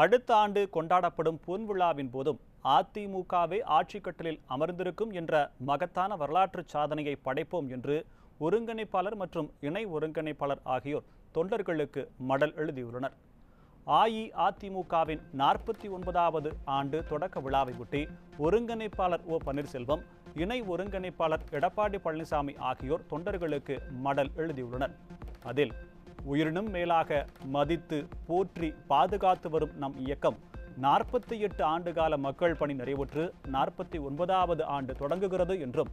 அடுத்த ஆண்டு கொண்டாடப்படும் பொன்விழாவின் போதும் அதிமுகவே ஆட்சி கட்டலில் அமர்ந்திருக்கும் என்ற மகத்தான வரலாற்று சாதனையை படைப்போம் என்று ஒருங்கிணைப்பாளர் மற்றும் இணை ஒருங்கிணைப்பாளர் ஆகியோர் தொண்டர்களுக்கு மடல் எழுதியுள்ளனர். அஇஅதிமுகவின் நாற்பத்தி ஒன்பதாவது ஆண்டு தொடக்க விழாவை ஒட்டி ஒருங்கிணைப்பாளர் ஓ. பன்னீர்செல்வம் இணை ஒருங்கிணைப்பாளர் எடப்பாடி பழனிசாமி ஆகியோர் தொண்டர்களுக்கு மடல் எழுதியுள்ளனர். அதில் உயிரினும் மேலாக மதித்து போற்றி பாதுகாத்து வரும் நம் இயக்கம் நாற்பத்தி எட்டு ஆண்டுகால மக்கள் பணி நிறைவுற்று நாற்பத்தி ஒன்பதாவது ஆண்டு தொடங்குகிறது என்றும்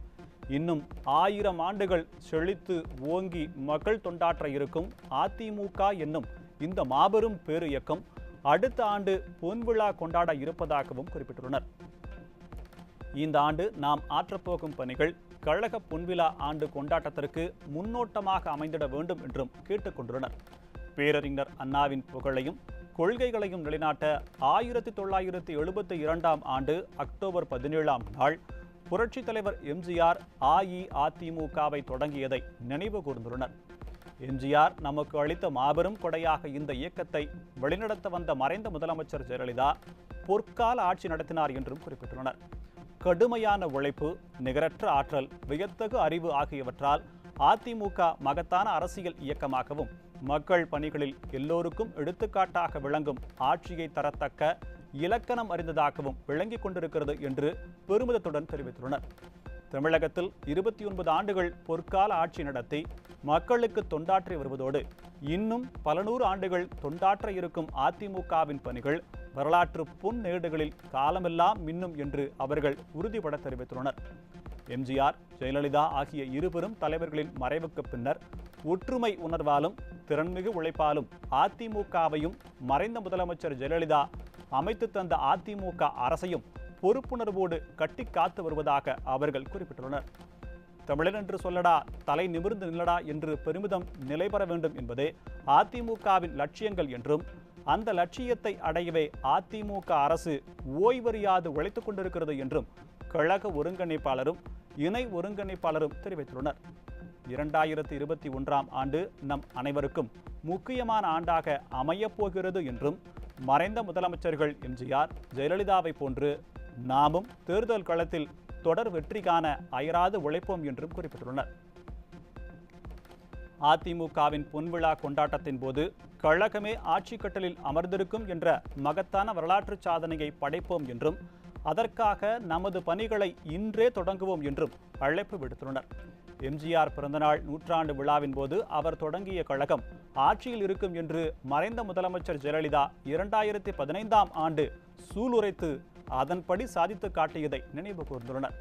இன்னும் ஆயிரம் ஆண்டுகள் செழித்து ஓங்கி மக்கள் தொண்டாற்ற இருக்கும் அதிமுக என்னும் இந்த மாபெரும் பேரு இயக்கம் அடுத்த ஆண்டு பொன்விழா கொண்டாட இருப்பதாகவும் குறிப்பிட்டுள்ளனர். இந்த ஆண்டு நாம் ஆற்றப்போகும் பணிகள் கழக பொன்விழா ஆண்டு கொண்டாட்டத்திற்கு முன்னோட்டமாக அமைந்திட வேண்டும் என்றும் கேட்டுக்கொண்டுள்ளனர். பேரறிஞர் அண்ணாவின் புகழையும் கொள்கைகளையும் நிலைநாட்ட ஆயிரத்தி தொள்ளாயிரத்தி எழுபத்தி இரண்டாம் ஆண்டு அக்டோபர் பதினேழாம் நாள் புரட்சித் தலைவர் எம்ஜிஆர் அஇஅதிமுகவை தொடங்கியதை நினைவு கூர்ந்துள்ளனர். எம்ஜிஆர் நமக்கு அளித்த மாபெரும் கொடையாக இந்த இயக்கத்தை வழிநடத்த வந்த மறைந்த முதலமைச்சர் ஜெயலலிதா பொற்கால ஆட்சி நடத்தினார் என்றும் குறிப்பிட்டுள்ளனர். கடுமையான உழைப்பு நிகரற்ற ஆற்றல் வியத்தகு அறிவு ஆகியவற்றால் அதிமுக மகத்தான அரசியல் இயக்கமாகவும் மக்கள் பணிகளில் எல்லோருக்கும் எடுத்துக்காட்டாக விளங்கும் ஆட்சியை தரத்தக்க இலக்கணம் அறிந்ததாகவும் விளங்கிக் கொண்டிருக்கிறது என்று பெருமிதத்துடன் தெரிவித்துள்ளனர். தமிழகத்தில் இருபத்தி ஒன்பது ஆண்டுகள் பொற்கால ஆட்சி நடத்தி மக்களுக்கு தொண்டாற்றி வருவதோடு இன்னும் பல நூறு ஆண்டுகள் தொண்டாற்ற இருக்கும் அதிமுகவின் பணிகள் வரலாற்று பொன்னேடுகளில் காலமெல்லாம் மின்னும் என்று அவர்கள் உறுதிபட தெரிவித்துள்ளனர். எம்ஜிஆர் ஜெயலலிதா ஆகிய இருவரும் தலைவர்களின் மறைவுக்கு பின்னர் ஒற்றுமை உணர்வாலும் திறன்மிகு உழைப்பாலும் அதிமுகவையும் மறைந்த முதலமைச்சர் ஜெயலலிதா அமைத்து தந்த அதிமுக அரசையும் பொறுப்புணர்வோடு கட்டி காத்து வருவதாக அவர்கள் குறிப்பிட்டுள்ளனர். தமிழன் என்று சொல்லடா தலை நிமிர்ந்து நில்லடா என்று பெருமிதம் நிலைபெற வேண்டும் என்பதே அதிமுகவின் லட்சியங்கள் என்றும் அந்த லட்சியத்தை அடையவே அதிமுக அரசு ஓய்வறியாது உழைத்துக் கொண்டிருக்கிறது என்றும் கழக ஒருங்கிணைப்பாளரும் இணை ஒருங்கிணைப்பாளரும் தெரிவித்துள்ளனர். இரண்டாயிரத்தி இருபத்தி ஒன்றாம் ஆண்டு நம் அனைவருக்கும் முக்கியமான ஆண்டாக அமையப் போகிறது என்றும் மறைந்த முதலமைச்சர்கள் எம்ஜிஆர் ஜெயலலிதாவை போன்று நாமும் தேர்தல் களத்தில் தொடர் வெற்றிக்கான அயராது உழைப்போம் என்றும் குறிப்பிட்டுள்ளனர். அதிமுகவின் பொன்விழா கொண்டாட்டத்தின் போது கழகமே ஆட்சி கட்டலில் அமர்ந்திருக்கும் என்ற மகத்தான வரலாற்று சாதனையை படைப்போம் என்றும் அதற்காக நமது பணிகளை இன்றே தொடங்குவோம் என்றும் அழைப்பு விடுத்துள்ளனர். எம்ஜிஆர் பிறந்தநாள் நூற்றாண்டு விழாவின் போது அவர் தொடங்கிய கழகம் ஆட்சியில் இருக்கும் என்று மறைந்த முதலமைச்சர் ஜெயலலிதா இரண்டாயிரத்தி பதினைந்தாம் ஆண்டு சூளுரைத்து அதன்படி சாதித்து காட்டியதை நினைவு கூர்ந்துள்ளனர்.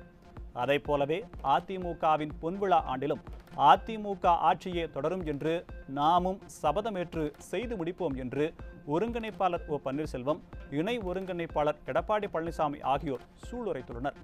அதைப் போலவே அதிமுகவின் பொன்விழா ஆண்டிலும் அதிமுக ஆட்சியே தொடரும் என்று நாமும் சபதமேற்று செய்து முடிப்போம் என்று ஒருங்கிணைப்பாளர் ஓ பன்னீர்செல்வம் இணை ஒருங்கிணைப்பாளர் எடப்பாடி பழனிசாமி ஆகியோர் சூளுரைத்துள்ளனர்.